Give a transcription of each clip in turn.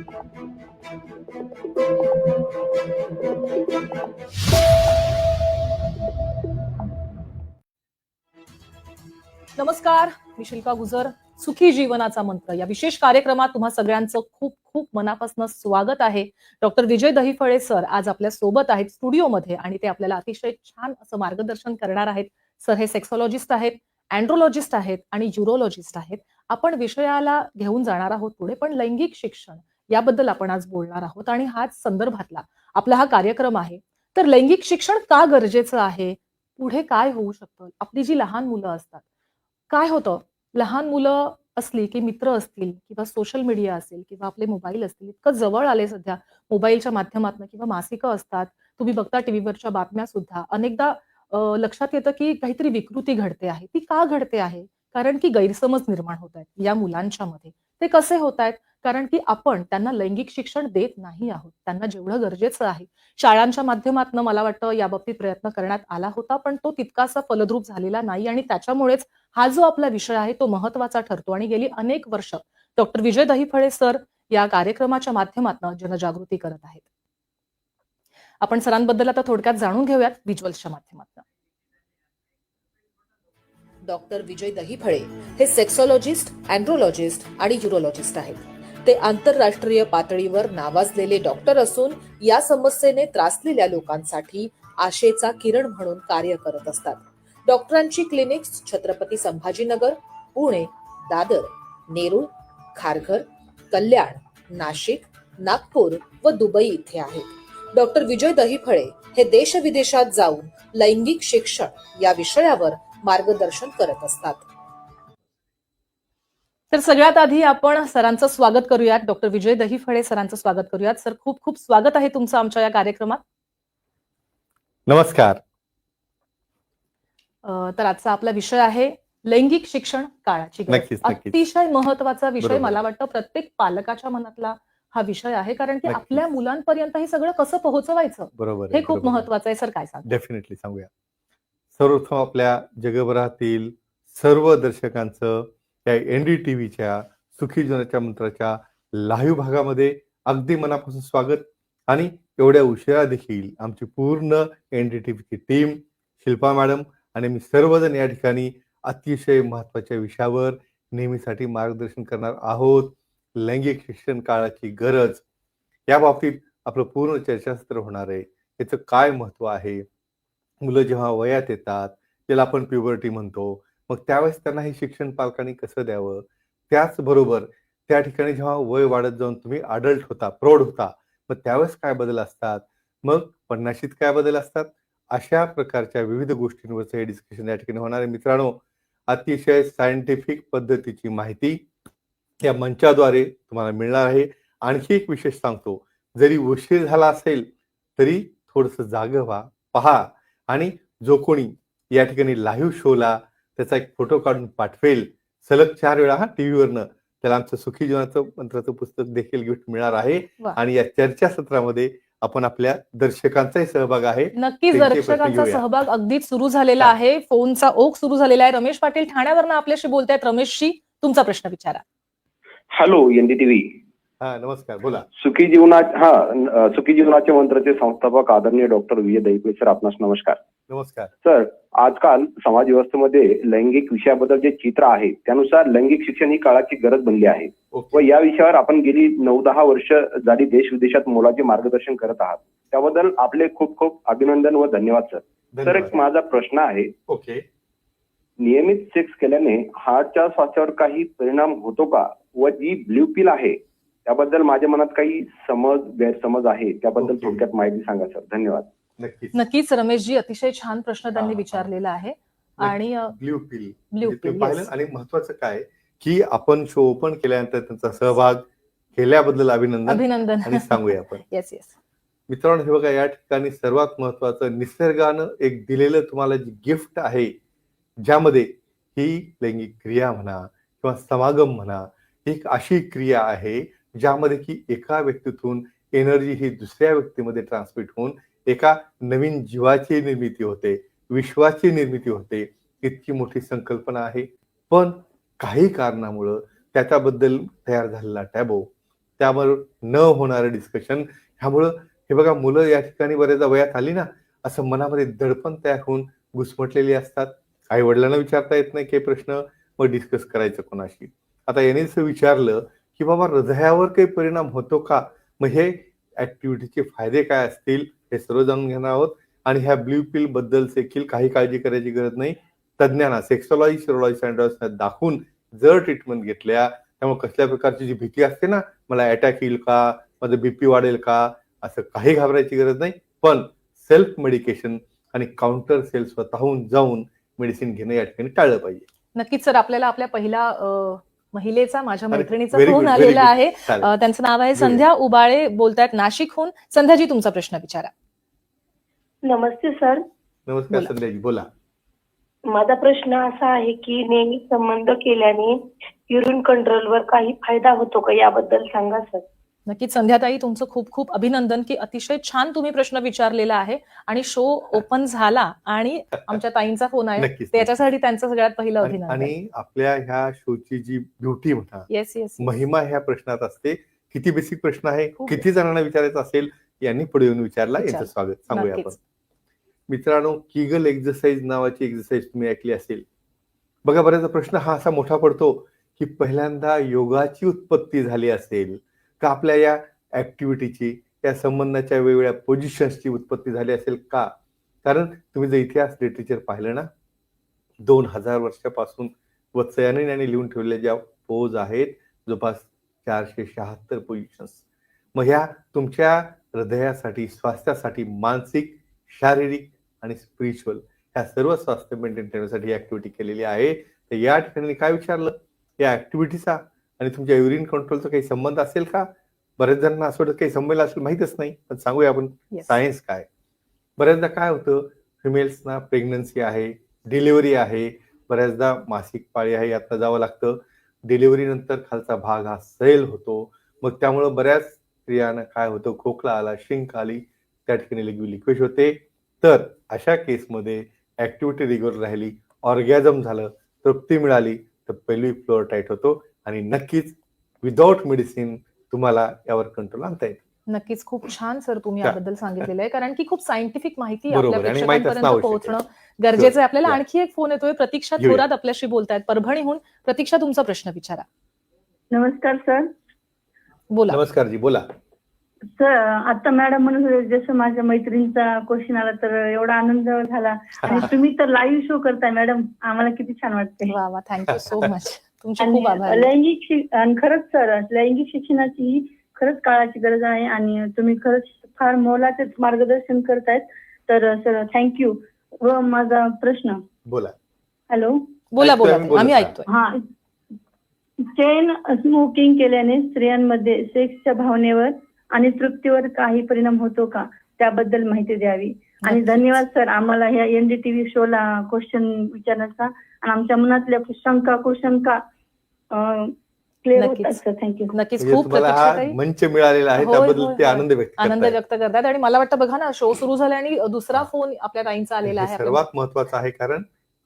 नमस्कार मी शिल्पा गुजर सुखी जीवनाचा मंत्र. या विशेष कार्यक्रमात तुम्हा सगळ्यांचं खूप खूप मनापासून स्वागत आहे. डॉक्टर विजय दहीफळे सर आज आपल्यासोबत आहेत स्टुडिओमध्ये आणि ते आपल्याला अतिशय छान असं मार्गदर्शन करणार आहेत. सर हे सेक्सॉलॉजिस्ट आहेत अँड्रोलॉजिस्ट आहेत आणि ज्युरोलॉजिस्ट आहेत. आपण विषयाला घेऊन जाणार आहोत पुढे पण लैंगिक शिक्षण याबद्दल आपण आज बोलणार आहोत आणि हाच संदर्भातला आपला हा कार्यक्रम आहे. तर लैंगिक शिक्षण का गरजेचं आहे? पुढे काय होऊ शकतं? आपली जी लहान मुलं असतात काय होतं? लहान मुलं असली की मित्र असतील किंवा सोशल मीडिया असेल किंवा आपले मोबाईल असतील इतकं जवळ आले सध्या मोबाईलच्या माध्यमातून किंवा मासिकं असतात. तुम्ही बघता टीव्हीवरच्या बातम्या सुद्धा. अनेकदा लक्षात येतं की काहीतरी विकृती घडते आहे. ती का घडते आहे? कारण की गैरसमज निर्माण होत आहेत या मुलांच्या मध्ये ते कसे होत आहेत? कारण की आपण त्यांना लैंगिक शिक्षण देत नाही आहोत. त्यांना जेवढं गरजेचं आहे. शाळांच्या माध्यमातून मला वाटतं याबाबतीत प्रयत्न करण्यात आला होता पण तो तितकासा फलद्रूप झालेला नाही आणि त्याच्यामुळेच हा जो आपला विषय आहे तो महत्त्वाचा ठरतो. आणि गेली अनेक वर्ष डॉक्टर विजय दहीफळे सर या कार्यक्रमाच्या माध्यमातून जनजागृती करत आहेत. आपण सरांबद्दल आता थोडक्यात जाणून घेऊयात व्हिज्युअल्सच्या माध्यमातून. डॉक्टर विजय दहीफळे हे सेक्सॉलॉजिस्ट अँड्रोलॉजिस्ट आणि युरोलॉजिस्ट आहेत. ते आंतरराष्ट्रीय पातळीवर नावाजलेले डॉक्टर असून या समस्येने त्रासलेल्या लोकांसाठी आशेचा किरण म्हणून कार्य करत असतात. डॉक्टरांची क्लिनिक्स छत्रपती संभाजीनगर पुणे दादर नेरूळ खारघर कल्याण नाशिक नागपूर व दुबई इथे आहेत. डॉक्टर विजय दहीफळे हे देशविदेशात जाऊन लैंगिक शिक्षण या विषयावर मार्गदर्शन करत असतात. तर सगळ्यात आधी आपण सरांचं स्वागत करूयात. डॉक्टर विजय दहीफळे सरांचं स्वागत करूयात. सर खूप खूप स्वागत आहे तुमचं आमच्या या कार्यक्रमात. नमस्कार. तर आजचा आपला विषय आहे लैंगिक शिक्षण काळाची. अतिशय महत्त्वाचा विषय. मला वाटतं प्रत्येक पालकाच्या मनातला हा विषय आहे कारण की. आपल्या मुलांपर्यंत हे सगळं कसं पोहोचवायचं? बरोबर हे खूप महत्वाचं आहे. सर काय सांग डेफिनेटली सांगूया. सर्वप्रथम आपल्या जगभरातील सर्व दर्शकांचं या एन डी टी व्हीच्या सुखी जीवनाच्या मंत्राच्या लाईव्ह भागामध्ये अगदी मनापासून स्वागत. आणि एवढ्या उशिरा देखील आमची पूर्ण एन डी टी व्हीची टीम शिल्पा मॅडम आणि मी सर्वजण या ठिकाणी अतिशय महत्त्वाच्या विषयावर नेहमीसाठी मार्गदर्शन करणार आहोत. लैंगिक शिक्षण काळाची गरज या बाबतीत आपलं पूर्ण चर्चासत्र होणार आहे. याचं काय महत्त्व आहे? मुलं जेव्हा वयात येतात त्याला आपण प्युबर्टी म्हणतो. मग त्यावेळेस त्यांना हे शिक्षण पालकांनी कसं द्यावं? त्याचबरोबर त्या ठिकाणी जेव्हा वय वाढत जाऊन तुम्ही अडल्ट होता प्रौढ होता मग त्यावेळेस काय बदल असतात? मग पन्नाशीत काय बदल असतात? अशा प्रकारच्या विविध गोष्टींवरचं हे डिस्कशन या ठिकाणी होणार आहे. मित्रांनो अतिशय सायंटिफिक पद्धतीची माहिती या मंचाद्वारे तुम्हाला मिळणार आहे. आणखी एक विशेष सांगतो. जरी उशीर झाला असेल तरी थोडस जाग व्हा पहा आणि जो कोणी या ठिकाणी लाईव्ह शोला त्याचा एक फोटो काढून पाठवेल. सलग चार वेळा हा टीव्हीवरनं. त्याला आमचं सुखी जीवनाचं मंत्राचं पुस्तक देखील गिफ्ट मिळणार आहे. आणि या चर्चासत्रामध्ये आपण आपल्या दर्शकांचाही सहभाग आहे. नक्कीच दर्शकांचा. सहभाग अगदीच सुरू झालेला हा. आहे. फोनचा ओघ सुरू झालेला आहे. रमेश पाटील ठाण्यावरनं आपल्याशी बोलतायत. रमेशजी तुमचा प्रश्न विचारा. हॅलो एनडीटीव्ही हा नमस्कार बोला. सुखी जीवना हा सुखी जीवनाचे मंत्राचे संस्थापक आदरणीय डॉक्टर विजय दैपे सर आपणास नमस्कार. नमस्कार. सर आजकाल समाज व्यवस्थेमध्ये लैंगिक विषयाबद्दल जे चित्र आहे त्यानुसार लैंगिक शिक्षण ही काळाची गरज बनली आहे. व या विषयावर आपण गेली नऊ दहा वर्ष झाली देश विदेशात मोलाचे मार्गदर्शन करत आहात. त्याबद्दल आपले खूप खूप अभिनंदन व धन्यवाद सर. सर एक माझा प्रश्न आहे. ओके. नियमित सेक्स केल्याने हार्टच्या स्वास्थ्यावर काही परिणाम होतो का? व जी ब्ल्यू पिल आहे त्याबद्दल माझ्या मनात काही समज गैरसमज आहे त्याबद्दल. थोडक्यात माहिती सांगा सर. धन्यवाद. नक्कीच. नक्कीच रमेशजी अतिशय छान प्रश्न त्यांनी हा. विचारलेला आहे. आणि ब्ल्यू पिल ब्ल्यू पिल. आणि महत्वाचं काय की आपण शो ओपन केल्यानंतर त्यांचा सहभाग केल्याबद्दल अभिनंदन अभिनंदन. आणि सांगूया आपण. येस येस मित्रांनो हे बघा या ठिकाणी सर्वात महत्वाचं निसर्गानं एक दिलेलं तुम्हाला जी गिफ्ट आहे ज्यामध्ये ही लैंगिक क्रिया म्हणा किंवा समागम म्हणा एक अशी क्रिया आहे ज्यामध्ये की एका व्यक्तीतून एनर्जी ही दुसऱ्या व्यक्तीमध्ये ट्रान्समिट होऊन एका नवीन जीवाची निर्मिती होते विश्वाची निर्मिती होते इतकी मोठी संकल्पना आहे. पण काही कारणामुळं त्याच्याबद्दल तयार झालेला टॅबो त्यावर न होणारं डिस्कशन ह्यामुळं हे बघा मुलं या ठिकाणी बऱ्याचदा वयात आली ना असं मनामध्ये दडपण तयार होऊन घुसमटलेली असतात. आई वडिलांना विचारता येत नाही काही प्रश्न मग डिस्कस करायचं कोणाशी. आता याने जसं विचारलं की बाबा हृदयावर काही परिणाम होतो का? मग हे ऍक्टिव्हिटीचे फायदे काय असतील? हे सर्व जाणून घेणार आहोत. आणि ह्या ब्ल्यू पिलबद्दल देखील काही काळजी करायची गरज नाही. तज्ज्ञांना सेक्सॉलॉजी सिरोलॉजी सेंटर्सना दाखवून जर ट्रीटमेंट घेतल्या त्यामुळे कसल्या प्रकारची जी भीती असते ना मला अटॅक येईल का? माझं बीपी वाढेल का? असं काही घाबरायची गरज नाही. पण सेल्फ मेडिकेशन आणि काउंटर सेल स्वतःहून जाऊन मेडिसिन घेणं या ठिकाणी टाळलं पाहिजे. नक्कीच सर. आपल्याला आपल्या पहिला महिलेचा माझ्या मैत्रिणीचा फोन आलेला. आहे. त्यांचं नाव आहे. संध्या उबाळे बोलतायत नाशिकहून संध्याजी तुमचा प्रश्न विचारा. नमस्ते सर. नमस्कार. संध्याजी बोला. माझा प्रश्न असा आहे की नेहमी संबंध केल्याने युरिन कंट्रोलवर काही फायदा होतो का? याबद्दल सांगा सर. नक्कीच संध्याताई तुमचं खूप खूप अभिनंदन की अतिशय छान तुम्ही प्रश्न विचारलेला आहे आणि शो ओपन झाला आणि आमच्या ताईंचा फोन आहे. त्याच्यासाठी त्यांचं सगळ्यात पहिलं अभिनंदन. आणि आपल्या ह्या शोची जी ब्युटी म्हणा येस येस महिमा ह्या प्रश्नात असते. किती बेसिक प्रश्न आहे. किती जणांना विचारायचं असेल यांनी पुढे येऊन विचारला विचार. यांचं स्वागत. सांगूया आपण. मित्रांनो किगल एक्झरसाइज नावाची एक्झरसाइज तुम्ही ऐकली असेल. बघा बऱ्याचदा प्रश्न हा असा मोठा पडतो की पहिल्यांदा योगाची उत्पत्ती झाली असेल का आपल्या या ऍक्टिव्हिटीची या संबंधाच्या वेगवेगळ्या पोझिशन्सची उत्पत्ती झाली असेल का? कारण तुम्ही जर इतिहास लिटरेचर पाहिलं ना दोन हजार वर्षापासून वत्सयाने यांनी लिहून ठेवलेल्या ज्या पोज आहेत जवळपास चारशे शहात्तर पोझिशन्स मग ह्या तुमच्या हृदयासाठी स्वास्थ्यासाठी मानसिक शारीरिक आणि स्पिरिच्युअल ह्या सर्व स्वास्थ्य मेंटेन ठेवण्यासाठी ऍक्टिव्हिटी केलेली आहे. तर या ठिकाणी काय विचारलं? या ऍक्टिव्हिटीचा आणि तुमच्या युरिन कंट्रोलचा काही संबंध असेल का? बऱ्याच जणांना असं वाटतं काही संबंध असेल माहितच नाही. पण सांगूया आपण सायन्स काय? बऱ्याचदा काय होतं फिमेल्सना प्रेग्नन्सी आहे डिलिव्हरी आहे. बऱ्याचदा मासिक पाळी आहे यातनं जावं लागतं. डिलिव्हरी नंतर खालचा भाग हा सैल होतो. मग त्यामुळं बऱ्याच स्त्रियांना काय होतं खोकला आला शिंक आली त्या ठिकाणी लिक्विड होते. तर अशा केसमध्ये ऍक्टिव्हिटी रेग्युलर राहिली ऑर्गॅझम झालं तृप्ती मिळाली तर पेल्विक फ्लोअर टाईट होतो. आणि नक्कीच विदाऊट मेडिसिन तुम्हाला यावर कंट्रोल आणता येईल. नक्कीच. खूप छान सर तुम्ही? याबद्दल सांगितलेलं आहे. कारण की खूप सायंटिफिक माहिती आपल्या प्रेक्षकांपर्यंत. पोहोचणं गरजेचं आहे आपल्याला. या. आणखी एक फोन येतोय. प्रतीक्षा. थोरात आपल्याशी बोलतायत. परभणीहून. प्रतीक्षा तुमचा प्रश्न विचारा. नमस्कार सर. बोला. नमस्कार जी बोला. सर आता मॅडम म्हणत होते जसं माझ्या मैत्रिणीचा क्वेश्चन आला तर एवढा आनंद झाला. आणि तुम्ही तर लाईव्ह शो करताय मॅडम. आम्हाला किती छान वाटते वा वा. थँक्यू सो मच तुमचे आणि खूप आभार. लैंगिक शिक- आणि खरंच सर लैंगिक शिक्षणाची ही खरंच काळाची गरज आहे आणि तुम्ही खरंच फार मोलाचे मार्गदर्शन करतायत. तर सर थँक्यू व माझा प्रश्न. बोला. हॅलो? बोला बोला आम्ही, ताई. आम्ही बोलत ऐकतोय. हा. चेन स्मोकिंग केल्याने स्त्रियांमध्ये सेक्सच्या भावनेवर आणि तृप्तीवर काही परिणाम होतो का? त्याबद्दल माहिती द्यावी. आणि. धन्यवाद सर. आम्हाला ह्या एनडीटीव्ही शोला क्वेश्चन विचारण्याचा आणि आमच्या मनातल्या शंका कुशंका क्लिअर. होतात थँक्यू नक्कीच. म्हणजे खूप तुम्हाला हा मंच मिळालेला आहे होय, त्याबद्दल ते होय. आनंद व्यक्त आनंद करतायत. व्यक्त करतात. आणि मला वाटतं बघा ना शो सुरू झाला आणि दुसरा फोन आपल्या ताईंचा आलेला हे आहे सर्वात महत्वाचं आहे कारण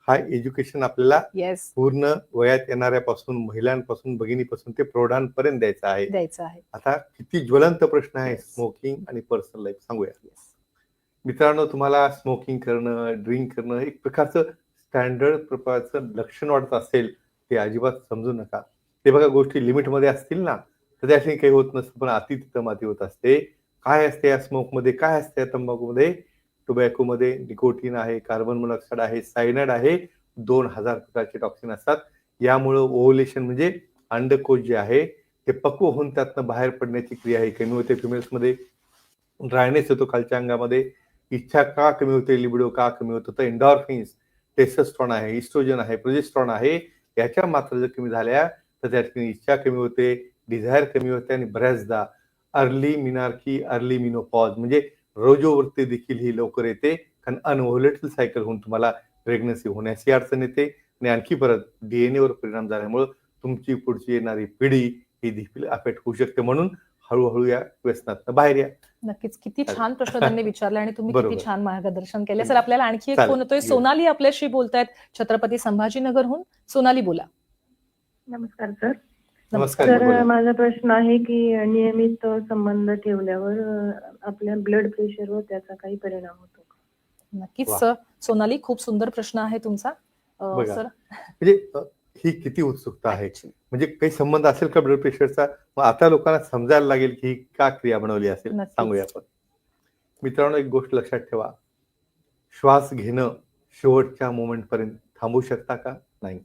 हा एज्युकेशन आपल्याला येस पूर्ण वयात येणाऱ्यापासून महिलांपासून भगिनीपासून ते प्रौढांपर्यंत द्यायचं आहे. द्यायचं आहे. आता किती ज्वलंत प्रश्न आहे Yes. स्मोकिंग आणि पर्सनल लाईफ सांगूया. मित्रांनो तुम्हाला स्मोकिंग करणं ड्रिंक करणं एक प्रकारचं स्टँडर्ड प्रकारचं लक्षण वाटत असेल ते अजिबात समजू नका. ते बघा गोष्टी लिमिटमध्ये असतील ना तर त्या काही होत नसतं पण अति तिथं माती होत असते. काय असते या स्मोकमध्ये काय असते या तंबाखूमध्ये टोबॅकोमध्ये निकोटीन आहे कार्बन मोनॉक्साईड आहे सायनाइड आहे दोन हजार प्रकारचे टॉक्सिन असतात. यामुळं ओव्हुलेशन म्हणजे अंडकोश जे आहे ते पक्व होऊन त्यातनं बाहेर पडण्याची क्रिया ही कमी होते फिमेल्समध्ये ड्रायनेस येतो खालच्या अंगामध्ये. इच्छा का कमी होते? लिबिडो का कमी होतो तर एन्डॉर्फिन्स टेस्टोस्ट्रॉन आहे इस्ट्रोजन आहे प्रोजेस्ट्रॉन आहे याच्या मात्रा जर कमी झाल्या तर त्या ठिकाणी इच्छा कमी होते डिझायर कमी होते आणि बऱ्याचदा अर्ली मिनार्की अर्ली मिनोपॉज म्हणजे रोजोवरती देखील ही लवकर येते. कारण अनव्होलेटल सायकल होऊन तुम्हाला प्रेग्नन्सी होण्याची अडचण येते आणि आणखी परत डीएनएवर परिणाम झाल्यामुळं तुमची पुढची येणारी पिढी ही देखील अफेक्ट होऊ शकते. म्हणून हळूहळू या व्यसनातनं बाहेर या. नक्कीच किती छान प्रश्न त्यांनी विचारले आणि तुम्ही किती. छान मार्गदर्शन केले सर आपल्याला आणखी एक. फोन येतोय घेऊ. सोनाली आपल्याशी बोलतायत छत्रपती संभाजीनगरहून सोनाली बोला नमस्कार सर नमस्कार तर. माझा प्रश्न आहे की नियमित संबंध ठेवल्यावर आपल्या ब्लड प्रेशरवर त्याचा काही परिणाम होतो? नक्कीच. सर सोनाली खूप सुंदर प्रश्न आहे तुमचा. सर म्हणजे ही किती उत्सुकता आहे? म्हणजे काही संबंध असेल का ब्लड प्रेशरचा मग आता लोकांना समजायला लागेल की ही का क्रिया बनवली असेल. सांगूया आपण. मित्रांनो एक गोष्ट लक्षात ठेवा. श्वास घेणं शेवटच्या मोमेंट पर्यंत थांबू शकता का? नाही.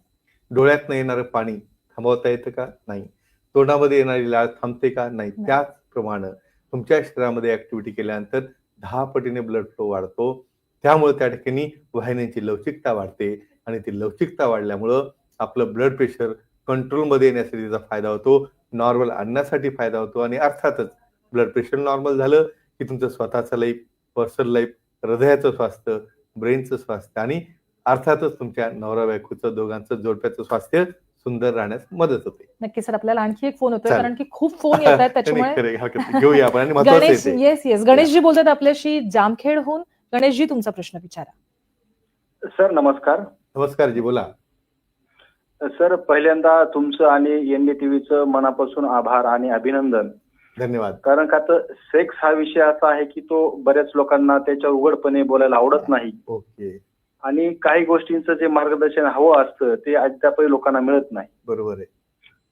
डोळ्यातनं येणारं पाणी थांबवता येतं का? नाही. तोंडामध्ये येणारी लाळ थांबते का? नाही. नाही. त्याचप्रमाणे तुमच्या शरीरामध्ये ऍक्टिव्हिटी केल्यानंतर दहा पटीने ब्लड फ्लो वाढतो. त्यामुळे त्या ठिकाणी वाहिन्यांची लवचिकता वाढते आणि ती लवचिकता वाढल्यामुळं आपलं ब्लड प्रेशर कंट्रोलमध्ये येण्यासाठी त्याचा फायदा होतो नॉर्मल आणण्यासाठी फायदा होतो आणि अर्थातच ब्लड प्रेशर नॉर्मल झालं की तुमचं स्वतःचं लाईफ पर्सनल लाईफ हृदयाचं स्वास्थ्य ब्रेनचं स्वास्थ्य आणि अर्थातच तुमच्या नवरा बायकोचं दोघांचं जोडप्याचं स्वास्थ्य सुंदर राहण्यास मदत होते. नक्की सर आपल्याला आणखी एक फोन होतोय. कारण की खूप फोन येत आहेत त्याच्यामुळे. घेऊया आपण आणि महत्वाचं गणेश येस येस गणेशजी बोलतात आपल्याशी जामखेडहून. गणेशजी तुमचा प्रश्न विचारा. सर नमस्कार. नमस्कार जी बोला. सर पहिल्यांदा तुमचं आणि एन डी टीव्हीचं मनापासून आभार आणि अभिनंदन. धन्यवाद. कारण का तर सेक्स हा विषय असा आहे की तो बऱ्याच लोकांना त्याच्या उघडपणे बोलायला आवडत नाही. ओके. आणि काही गोष्टींचं जे मार्गदर्शन हवं असतं ते अद्यापही लोकांना मिळत नाही. बरोबर आहे.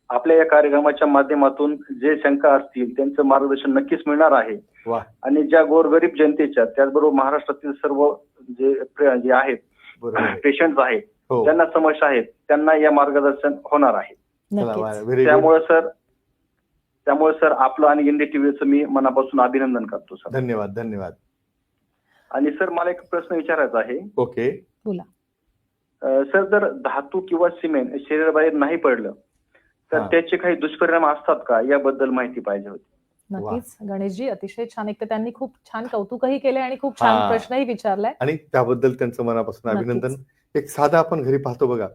आपल्या या कार्यक्रमाच्या माध्यमातून जे शंका असतील त्यांचं मार्गदर्शन नक्कीच मिळणार आहे. वा. आणि ज्या गोरगरीब जनतेच्या त्याचबरोबर महाराष्ट्रातील सर्व जे जे आहेत. पेशंट आहेत ज्यांना समस्या आहेत त्यांना या मार्गदर्शन होणार आहे. त्यामुळे सर त्यामुळे सर आपलं आणि इंडी टीव्हीचं मी मनापासून अभिनंदन करतो सर. धन्यवाद धन्यवाद. आणि सर मला एक प्रश्न विचारायचा आहे. ओके. सर जर धातू किंवा सिमेंट शरीराबाहेर नाही पडलं तर हा. त्याचे काही दुष्परिणाम असतात का? याबद्दल माहिती पाहिजे होती. नक्कीच. गणेशजी अतिशय छान. एक तर त्यांनी खूप छान कौतुकही केले आणि खूप छान हा. प्रश्नही विचारलाय. आणि त्याबद्दल त्यांचं मनापासून. अभिनंदन. एक साधा आपण घरी पाहतो बघा.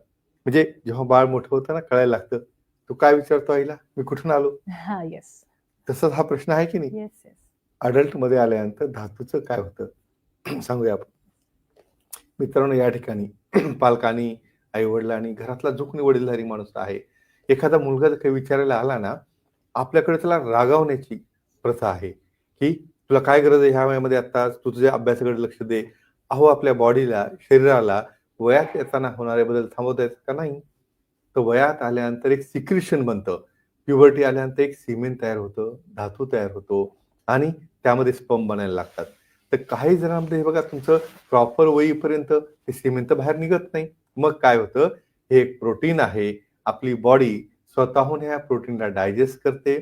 म्हणजे जेव्हा बाळ मोठं होतं ना कळायला लागतं तू काय विचारतो आईला? मी कुठून आलो? हा येस तसंच हा प्रश्न आहे की नाही? येस येस अडल्टमध्ये आल्यानंतर धातूचं काय होतं? सांगूया आपण. मित्रांनो या ठिकाणी पालकांनी आई वडिलांनी घरातला जो कोणी वडीलधारी माणूस आहे. एखादा मुलगा जर काही विचारायला आला ना आपल्याकडे त्याला रागावण्याची प्रथा आहे की तुला काय गरज आहे ह्या वयामध्ये आता तू तुझ्या अभ्यासाकडे लक्ष दे. अहो आपल्या बॉडीला शरीराला वयात येताना होणारे बदल थांबवता येतात का नाही? तर वयात आल्यानंतर एक सिक्रिशन बनतं. प्युबर्टी आल्यानंतर एक सिमेंट तयार होतं धातू तयार होतो आणि त्यामध्ये स्पम बनायला लागतात. तर काही जणांमध्ये हे बघा तुमचं प्रॉपर वयीपर्यंत ते सिमेंट बाहेर निघत नाही. मग काय होतं? हे एक प्रोटीन आहे. आपली बॉडी स्वतःहून ह्या प्रोटीनला डायजेस्ट करते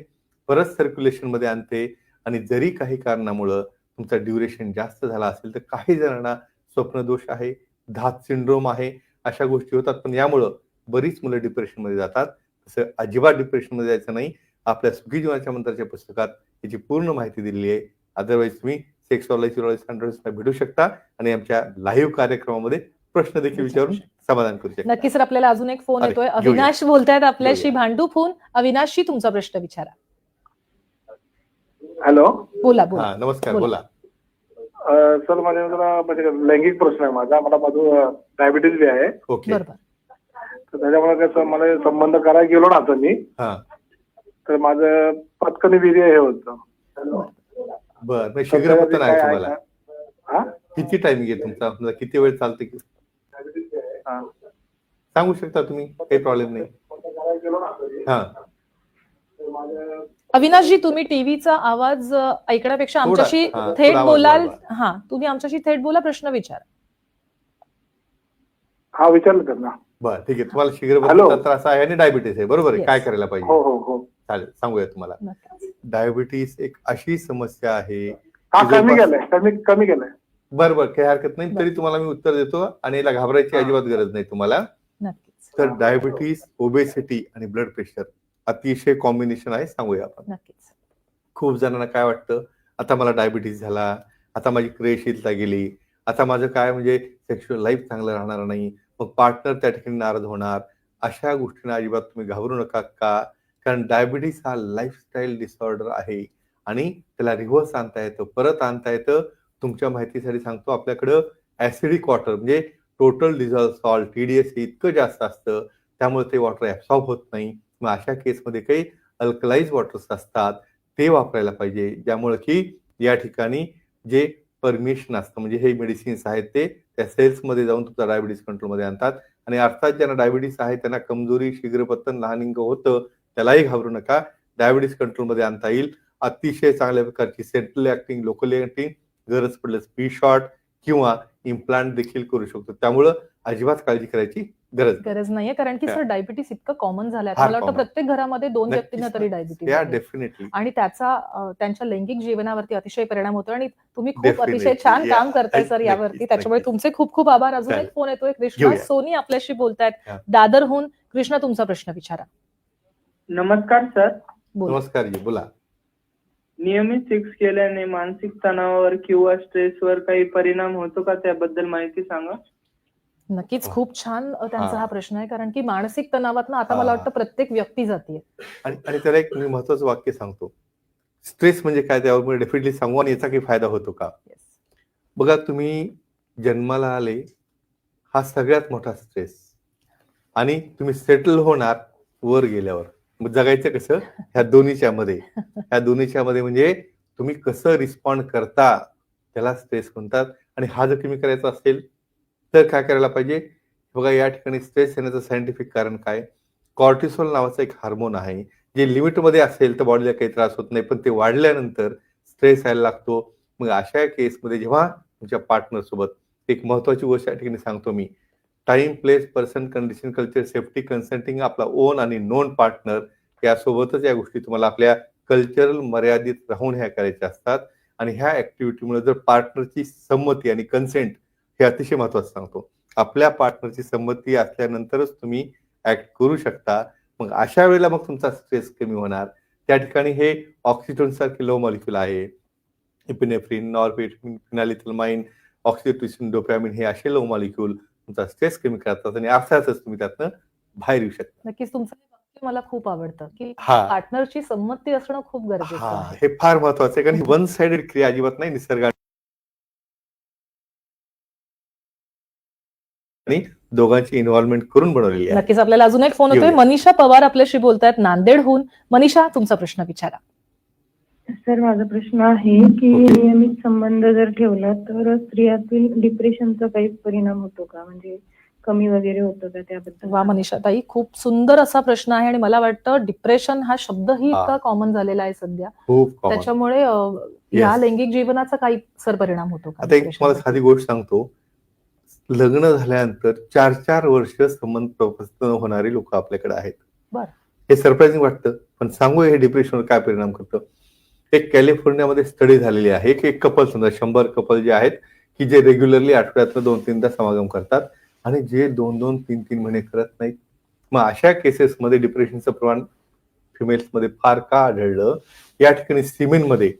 परत सर्क्युलेशनमध्ये आणते आणि जरी काही कारणामुळं तुमचा ड्युरेशन जास्त झाला असेल तर काही जणांना स्वप्नदोष आहे. धात सिंड्रोम आहे अशा गोष्टी होतात. पण यामुळं बरीच मुलं डिप्रेशनमध्ये जातात. तसं अजिबात डिप्रेशनमध्ये जायचं नाही. आपल्या सुखी जीवनाच्या मंत्राच्या पुस्तकात याची पूर्ण माहिती दिलेली आहे. अदरवाईज तुम्ही सेक्सॉलॉजी भेटू शकता आणि आमच्या लाईव्ह कार्यक्रमामध्ये प्रश्न देखील विचारून समाधान करू शकता. नक्की सर आपल्याला अजून एक फोन येतोय. अविनाश बोलतायत आपल्याशी घेऊया. भांडूपहून अविनाशशी तुमचा प्रश्न विचारा. हॅलो बोला बोला. हा नमस्कार बोला. सर माझ्या जरा म्हणजे लैंगिक प्रश्न आहे माझा. मला माझं डायबिटीज बी आहे. ओके. बरोबर. तर त्याच्यामुळे कसं मला संबंध करायला गेलो ना आता मी हा. तर माझं पटकन वीर्य हे होतं. बर काय आहे तुम्हाला? हा? किती टाइमिंग आहे तुमचा? समजा किती वेळ चालते? की हा. सांगू शकता तुम्ही? काही प्रॉब्लेम नाही. करायला गेलो ना आता मी, हा. अविनाशजी तुम्ही टीव्हीचा आवाज ऐकण्यापेक्षा आमच्याशी हा, थेट थोडा आवाज बोलाल वाढवा. हा तुम्ही आमच्याशी थेट बोला प्रश्न विचारा. हा विचारलं तर ना. बर ठीक आहे. तुम्हाला शीघ्र हॅलो. बदलाचा त्रास आहे आणि डायबिटीस आहे. बरोबर आहे. Yes. काय करायला पाहिजे? हो हो हो. चालेल सांगूया तुम्हाला. डायबिटीस एक अशी समस्या आहे हा कमी कमी कमी बरं बरं. काही हरकत नाही. तरी तुम्हाला मी उत्तर देतो आणि याला घाबरायची हा. अजिबात गरज नाही तुम्हाला. नक्कीच. तर डायबिटीस ओबेसिटी आणि ब्लड प्रेशर अतिशय कॉम्बिनेशन आहे सांगूया आपण. नक्कीच. खूप जणांना काय वाटतं? आता मला डायबिटीस झाला आता माझी क्रियाशीलता गेली आता माझं काय म्हणजे सेक्शुअल लाईफ चांगलं राहणार नाही मग पार्टनर त्या ठिकाणी नाराज होणार अशा गोष्टींना अजिबात तुम्ही घाबरू नका का? कारण डायबिटीस हा लाईफस्टाईल डिसऑर्डर आहे आणि त्याला रिव्हर्स आणता येतं परत आणता येतं. तुमच्या माहितीसाठी सांगतो आपल्याकडं ऍसिडिक वॉटर म्हणजे टोटल डिझॉल्व सॉल्ट टीडीएस हे इतकं जास्त असतं त्यामुळे ते वॉटर ऍब्सॉर्ब होत नाही. मग अशा केसमध्ये काही अल्कलाइज वॉटर्स असतात ते वापरायला पाहिजे. ज्यामुळे की या ठिकाणी जे परमिशन असतं म्हणजे हे मेडिसिन्स आहेत ते त्या सेल्समध्ये जाऊन तुमचा डायबिटीस कंट्रोलमध्ये आणतात. आणि अर्थात ज्यांना डायबिटीस आहे त्यांना कमजोरी शीघ्रपतन लहानिंग होतं त्यालाही घाबरू नका. डायबिटीस कंट्रोलमध्ये आणता येईल. अतिशय चांगल्या प्रकारची सेंट्रल ऍक्टिंग लोकल ऍक्टिंग गरज पडल्यास पी शॉर्ट किंवा इम्प्लांट देखील करू शकतो. त्यामुळं अजिबात काळजी करायची गरज नाही. गरज नाहीये कारण की. सर डायबिटीस इतकं कॉमन झालंय मला वाटतं. प्रत्येक घरामध्ये दोन व्यक्तींना तरी. डायबिटीस त्या आहे. डेफिनेटली आणि त्याचा त्यांच्या लैंगिक जीवनावरती अतिशय परिणाम होतो आणि तुम्ही खूप. अतिशय छान. काम करताय सर यावरती त्याच्यामुळे. तुमचे खूप खूप आभार अजून. एक फोन येतोय कृष्णा. सोनी आपल्याशी बोलतायत. दादरहून कृष्णा तुमचा प्रश्न विचारा नमस्कार सर नमस्कार जी बोला नियमित सेक्स केल्याने मानसिक तणावावर किंवा स्ट्रेसवर काही परिणाम होतो का त्याबद्दल माहिती सांगा नक्कीच वा. खूप छान त्यांचा हा. हा प्रश्न आहे. कारण की मानसिक तणावात आता मला हा. वाटतं प्रत्येक व्यक्ती जाते आणि आणि त्याला एक मी महत्वाचं वाक्य सांगतो. स्ट्रेस म्हणजे काय? त्यावर मी डेफिनेटली सांगू आणि याचा काही फायदा होतो का? बघा तुम्ही जन्माला आले हा सगळ्यात मोठा स्ट्रेस. आणि तुम्ही सेटल होणार वर गेल्यावर. मग जगायचं कसं? ह्या दोन्हीच्या मध्ये ह्या दोन्हीच्या मध्ये म्हणजे तुम्ही कसं रिस्पॉन्ड करता त्याला स्ट्रेस म्हणतात. आणि हा जर तुम्ही करायचा असेल तर काय करायला पाहिजे? बघा या ठिकाणी स्ट्रेस येण्याचं सायंटिफिक कारण काय? कॉर्टिसोल नावाचं एक हार्मोन आहे. जे लिमिटमध्ये असेल तर बॉडीला काही त्रास होत नाही पण ते वाढल्यानंतर स्ट्रेस यायला लागतो. मग अशा केसमध्ये जेव्हा तुमच्या पार्टनरसोबत एक महत्वाची गोष्ट या ठिकाणी सांगतो मी. Time place person condition culture safety consulting आपला ओन आणि नोन पार्टनर यासोबतच या गोष्टी तुम्हाला आपल्या कल्चरल मर्यादित राहून ह्या करायच्या असतात. आणि ह्या ऍक्टिव्हिटीमुळे जर पार्टनरची संमती आणि कन्सेंट हे अतिशय महत्वाचं सांगतो. आपल्या पार्टनरची संमती असल्यानंतरच तुम्ही ऍक्ट करू शकता. मग अशा वेळेला मग तुमचा स्ट्रेस कमी होणार. त्या ठिकाणी हे ऑक्सिटोन सारखे लो मॉलिक्युल आहे. Epinephrine norepinephrine phenylethylamine oxytocin dopamine हे असे लो मॉलिक्युल तुमचा स्ट्रेस कमी करतात आणि अर्थातच तुम्ही त्यातनं बाहेर येऊ शकता. नक्कीच तुमचं हे मला खूप आवडतं की हा. पार्टनरची संमती असणं खूप गरजेचं हा आहे. हे फार महत्वाचं आहे. कारण वन साइडेड क्रिया अजिबात नाही निसर्गाने आणि दोघांची इन्व्हॉल्वमेंट करून बनवलेली आहे नक्कीच आपल्याला अजून एक फोन घेऊया. मनीषा पवार आपल्याशी बोलतायत नांदेडहून मनीषा तुमचा प्रश्न विचारा सर माझा प्रश्न आहे की. नियमित संबंध जर ठेवला तर स्त्रियातील डिप्रेशनचा काही परिणाम होतो का म्हणजे कमी वगैरे होतो का त्याबद्दल वा मनीषा ताई खूप सुंदर असा प्रश्न आहे आणि मला वाटतं डिप्रेशन हा शब्दही हा. इतका कॉमन झालेला आहे सध्या. त्याच्यामुळे या. लैंगिक जीवनाचा काही सर परिणाम होतो का आता एक वरती? साधी गोष्ट सांगतो लग्न झाल्यानंतर चार चार वर्ष संबंध प्रपस्त होणारी लोक आपल्याकडे आहेत. बरं. हे सरप्राइझिंग वाटतं पण सांगू हे डिप्रेशनवर काय परिणाम करतं? एक कॅलिफोर्नियामध्ये स्टडी झालेली आहे. एक एक कपल समजा शंभर कपल जे आहेत की जे रेग्युलरली आठवड्यातनं दोन तीनदा समागम करतात आणि जे दोन दोन तीन तीन महिने करत नाहीत. मग अशा केसेसमध्ये डिप्रेशनचं प्रमाण फिमेल्समध्ये फार का आढळलं? या ठिकाणी सिमेनमध्ये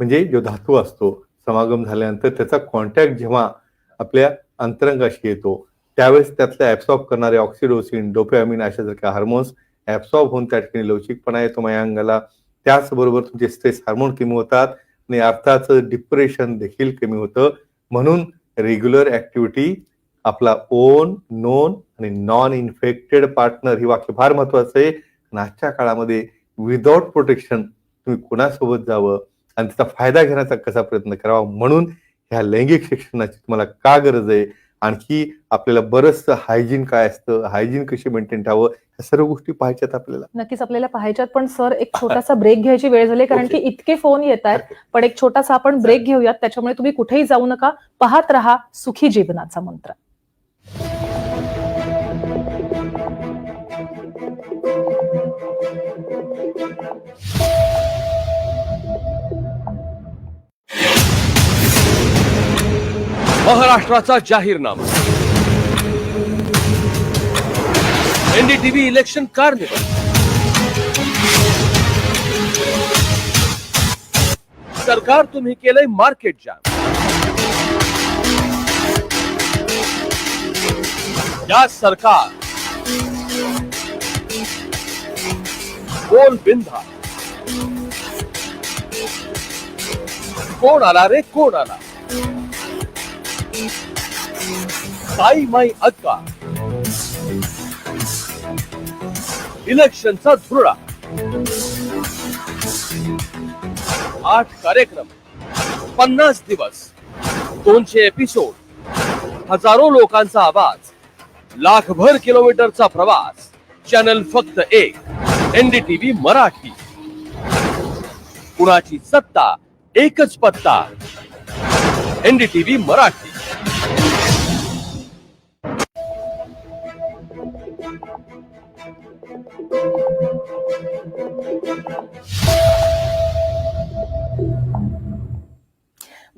म्हणजे जो धातू असतो समागम झाल्यानंतर त्याचा कॉन्टॅक्ट जेव्हा आपल्या अंतरंगाशी येतो. त्यावेळेस त्यातल्या ऍब्सॉर्ब करणारे ऑक्सिडोसिन डोपॅमिन अशासारख्या हार्मोन्स ऍब्सॉर्ब होऊन त्या ठिकाणी लवचिकपणा येतो माझ्या अंगाला. त्याचबरोबर तुमचे स्ट्रेस हार्मोन कमी होतात आणि अर्थाचं डिप्रेशन देखील कमी होतं. म्हणून रेग्युलर ऍक्टिव्हिटी आपला ओन नोन आणि नॉन इन्फेक्टेड पार्टनर ही वाक्य फार महत्वाचं आहे. आणि आजच्या काळामध्ये विदाउट प्रोटेक्शन तुम्ही कुणासोबत जावं आणि त्याचा फायदा घेण्याचा कसा प्रयत्न करावा? म्हणून ह्या लैंगिक शिक्षणाची तुम्हाला का गरज आहे? आणखी आपल्याला बरंचसं हायजीन काय असतं? हायजीन कशी मेंटेन ठेवावं? ह्या सर्व गोष्टी पाहायच्यात आपल्याला. नक्कीच आपल्याला पाहायच्यात पण सर एक छोटासा ब्रेक घ्यायची वेळ झाली कारण की. इतके फोन येत आहेत पण एक छोटासा आपण ब्रेक घेऊयात. त्याच्यामुळे तुम्ही कुठेही जाऊ नका. पाहत राहा सुखी जीवनाचा मंत्र. महाराष्ट्राचा जाहीरनामा. एनडीटीव्ही इलेक्शन कार्निवल सरकार तुम्ही केलंय मार्केट जॅम. या सरकार बोल बिंधा कोण आला रे कोण आला? साई माई अक्का इलेक्शनचा धुरळा आठ कार्यक्रम. पन्नास दिवस. दोनशे एपिसोड हजारो लोकांचा आवाज. लाखभर किलोमीटरचा प्रवास. चॅनल फक्त एक. एनडीटीव्ही मराठी. कुणाची सत्ता? एकच पत्ता. एनडीटीव्ही मराठी. Yeah.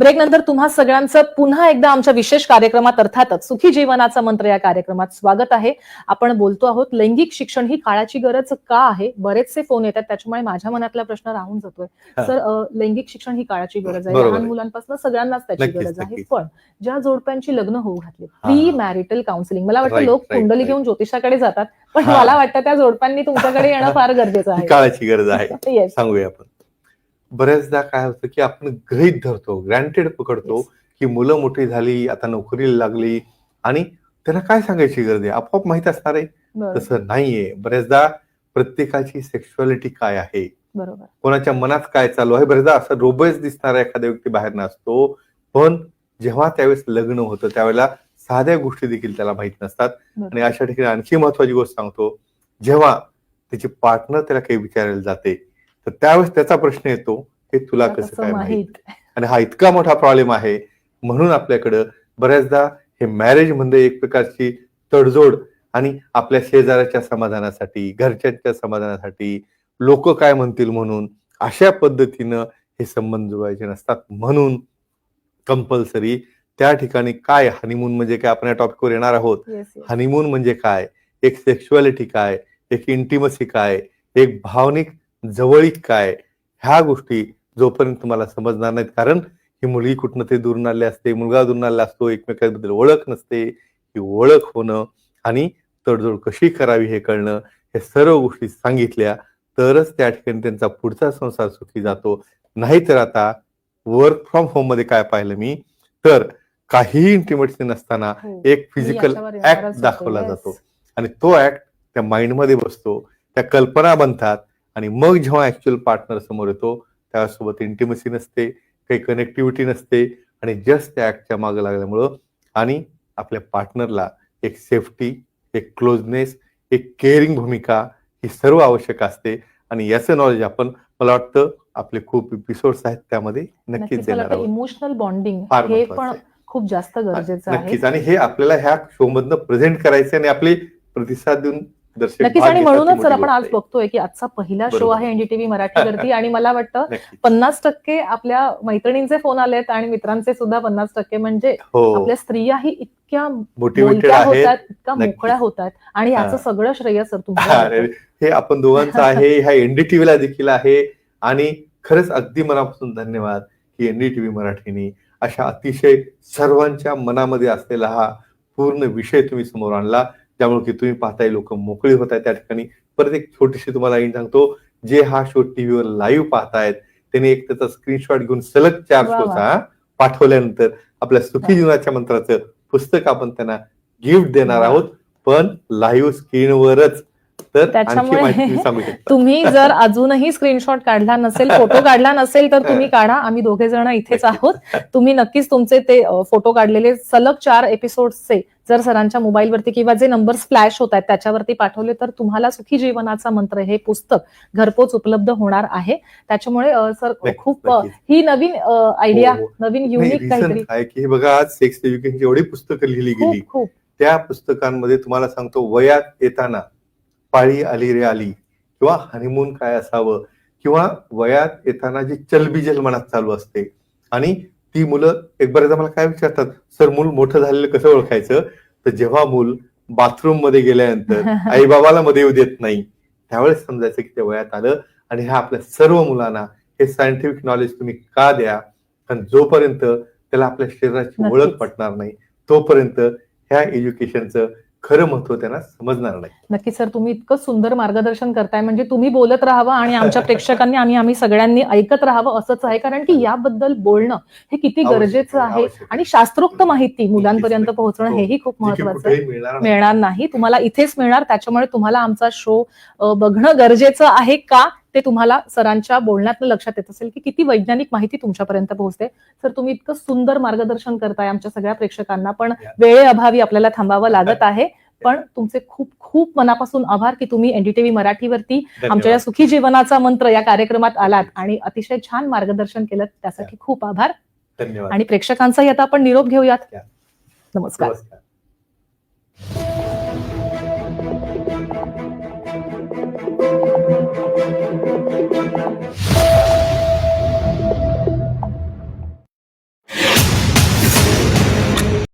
ब्रेक नंतर तुम्हा सगळ्यांचं पुन्हा एकदा आमच्या विशेष कार्यक्रमात अर्थातच सुखी जीवनाचा मंत्र या कार्यक्रमात स्वागत आहे आपण बोलतो आहोत लैंगिक शिक्षण ही काळाची गरज का आहे बरेचसे फोन येतात त्याच्यामुळे माझ्या मनातला प्रश्न राहून जातोय. सर लैंगिक शिक्षण ही काळाची गरज आहे लहान. मुलांपासून सगळ्यांनाच त्याची गरज आहे. पण ज्या जोडप्यांची लग्न होऊ घातली. प्री मॅरिटल काउन्सिलिंग मला वाटतं लोक कुंडली. घेऊन ज्योतिषाकडे जातात पण. मला वाटतं त्या जोडप्यांनी तुमच्याकडे येणं फार गरजेचं आहे काळाची गरज आहे सांगूया आपण बऱ्याचदा काय होतं की आपण गृहित धरतो ग्रँटेड पकडतो. की मुलं मोठी झाली आता नोकरीला लागली आणि त्यांना काय सांगायची गरज आहे? आपोआप माहीत असणार आहे? तसं नाहीये. बऱ्याचदा प्रत्येकाची सेक्शुअलिटी काय आहे? बरोबर. कोणाच्या मनात काय चालू आहे? बरेचदा असं रोबस दिसणारा एखाद्या व्यक्ती बाहेर नसतो पण जेव्हा त्यावेळेस लग्न होतं त्यावेळेला साध्या गोष्टी देखील त्याला माहीत नसतात. आणि अशा ठिकाणी आणखी महत्वाची गोष्ट सांगतो जेव्हा त्याची पार्टनर त्याला काही विचारायला जाते तर त्यावेळेस त्याचा प्रश्न येतो की तुला कसं काय माहीत? आणि हा इतका मोठा प्रॉब्लेम आहे म्हणून आपल्याकडं बऱ्याचदा हे मॅरेजमध्ये एक प्रकारची तडजोड आणि आपल्या शेजाऱ्याच्या समाधानासाठी घरच्यांच्या समाधानासाठी लोक काय म्हणतील म्हणून अशा पद्धतीनं हे संबंध जुळवायचे नसतात. म्हणून कंपल्सरी त्या ठिकाणी काय हनीमून म्हणजे काय आपण या टॉपिकवर येणार आहोत? हनीमून म्हणजे काय? एक सेक्शुअलिटी काय? एक इंटिमसी काय? एक भावनिक जवळीक काय ह्या गोष्टी जोपर्यंत तुम्हाला समजणार नाहीत कारण ही मुलगी कुठनं ते दूरून आली असते मुलगा दूरून आलेला असतो एकमेकांबद्दल ओळख नसते ही ओळख होणं आणि तडजोड कशी करावी हे कळणं हे सर्व गोष्टी सांगितल्या तरच त्या ठिकाणी त्यांचा पुढचा संसार सुखी जातो नाहीतर आता वर्क फ्रॉम होममध्ये काय पाहिलं मी तर काहीही इंटिमेटसी नसताना हो. एक फिजिकल ऍक्ट. दाखवला. जातो आणि तो ऍक्ट त्या माइंडमध्ये बसतो त्या कल्पना बनतात आणि मग जेव्हा ऍक्च्युअल पार्टनर समोर येतो त्यासोबत इंटिमसी नसते काही कनेक्टिव्हिटी नसते आणि जस्ट त्या ऍक्टच्या मागे लागल्यामुळं आणि आपल्या पार्टनरला एक सेफ्टी एक क्लोजनेस एक केअरिंग भूमिका ही सर्व आवश्यक असते. आणि याचं नॉलेज आपण मला वाटतं आपले खूप एपिसोड्स आहेत त्यामध्ये नक्कीच देणार इमोशनल बॉन्डिंग हे पण. खूप जास्त गरजेचं आहे. नक्कीच आणि हे आपल्याला ह्या शो मधनं प्रेझेंट करायचे आणि आपले प्रतिसाद देऊन नक्कीच आणि म्हणूनच मोठी आपण आज. बघतोय की आजचा पहिला शो. आहे एनडीटीव्ही मराठीवरती आणि मला वाटतं. पन्नास टक्के आपल्या मैत्रिणींचे फोन आलेत आणि मित्रांचे सुद्धा पन्नास टक्के म्हणजे हो आपल्या स्त्रियाही इतक्या आहेत होतात इतक्या. मोकळ्या होतात आणि याचं. सगळं श्रेय सर तुमच्या हे आपण दोघांचं आहे ह्या एनडीटीव्हीला देखील आहे आणि खरंच अगदी मनापासून धन्यवाद की एनडीटीव्ही मराठीने अशा अतिशय सर्वांच्या मनामध्ये असलेला हा पूर्ण विषय तुम्ही समोर आणला त्यामुळे की तुम्ही पाहताय लोक मोकळी होत आहेत त्या ठिकाणी परत एक छोटीशी तुम्हाला एक सांगतो जे हा शो टीव्हीवर लाईव्ह पाहतायत त्यांनी एक त्याचा स्क्रीनशॉट घेऊन सलग चार. शोचा पाठवल्यानंतर आपल्या सुखी जीवनाच्या मंत्राचं पुस्तक आपण त्यांना गिफ्ट देणार. आहोत पण लाईव्ह स्क्रीनवरच तर त्याच्यामुळे तुम्ही जर अजूनही स्क्रीनशॉट काढला नसेल फोटो काढला नसेल तर तुम्ही काढा. आम्ही दोघे जण इथेच आहोत. तुम्ही नक्कीच तुमचे ते फोटो काढलेले सलग चार एपिसोडचे जर सरांच्या मोबाईलवरती किंवा जे नंबर फ्लॅश होत आहेत त्याच्यावरती पाठवले तर तुम्हाला सुखी जीवनाचा मंत्र हे पुस्तक घरपोच उपलब्ध होणार आहे. त्याच्यामुळे सर खूप. ही नवीन आयडिया हो. नवीन नाही, युनिक काहीतरी. हे बघा आज सेक्स एज्युकेशनची एवढी पुस्तकं लिहिली गेली. त्या पुस्तकांमध्ये तुम्हाला सांगतो वयात येताना पाळी आली रे आली. किंवा हनीमून काय असावं? किंवा वयात येताना जी चलबिजल मनात चालू असते. आणि ती मुलं एक बऱ्याचदा मला काय विचारतात? सर मूल मोठं झालेलं कसं ओळखायचं? तर जेव्हा मूल बाथरूममध्ये गेल्यानंतर आई बाबाला मध्ये येऊ देत नाही. त्यावेळेस समजायचं की ते वयात आलं आणि ह्या आपल्या सर्व मुलांना हे सायंटिफिक नॉलेज तुम्ही का द्या? कारण जोपर्यंत त्याला आपल्या शरीराची. ओळख पटणार नाही तोपर्यंत ह्या एज्युकेशनचं खरं महत्त्व त्यांना समजणार नाही नक्की सर तुम्ही इतकं सुंदर मार्गदर्शन करताय म्हणजे तुम्ही बोलत राहावं आणि आमच्या प्रेक्षकांनी आणि आम्ही सगळ्यांनी ऐकत राहावं असंच आहे कारण की याबद्दल बोलणं हे किती गरजेचं आहे. आणि शास्त्रोक्त माहिती मुलांपर्यंत नक्कीच. पोहोचणं हो. हेही खूप महत्वाचं. मिळणार नाही तुम्हाला इथेच मिळणार त्याच्यामुळे तुम्हाला आमचा शो बघणं गरजेचं आहे का ते तुम्हाला सरांच्या बोलण्यातनं लक्षात येत असेल की किती वैज्ञानिक माहिती तुमच्यापर्यंत पोहोचते. सर तुम्ही इतकं सुंदर मार्गदर्शन करताय आमच्या सगळ्या प्रेक्षकांना पण. वेळेअभावी आपल्याला थांबावं लागत आहे. पण तुमचे खूप खूप मनापासून आभार की तुम्ही एनडीटीव्ही मराठीवरती आमच्या या. सुखी जीवनाचा मंत्र या कार्यक्रमात आलात आणि अतिशय छान मार्गदर्शन केलं त्यासाठी खूप आभार. धन्यवाद. आणि प्रेक्षकांचाही आता आपण निरोप घेऊयात. नमस्कार.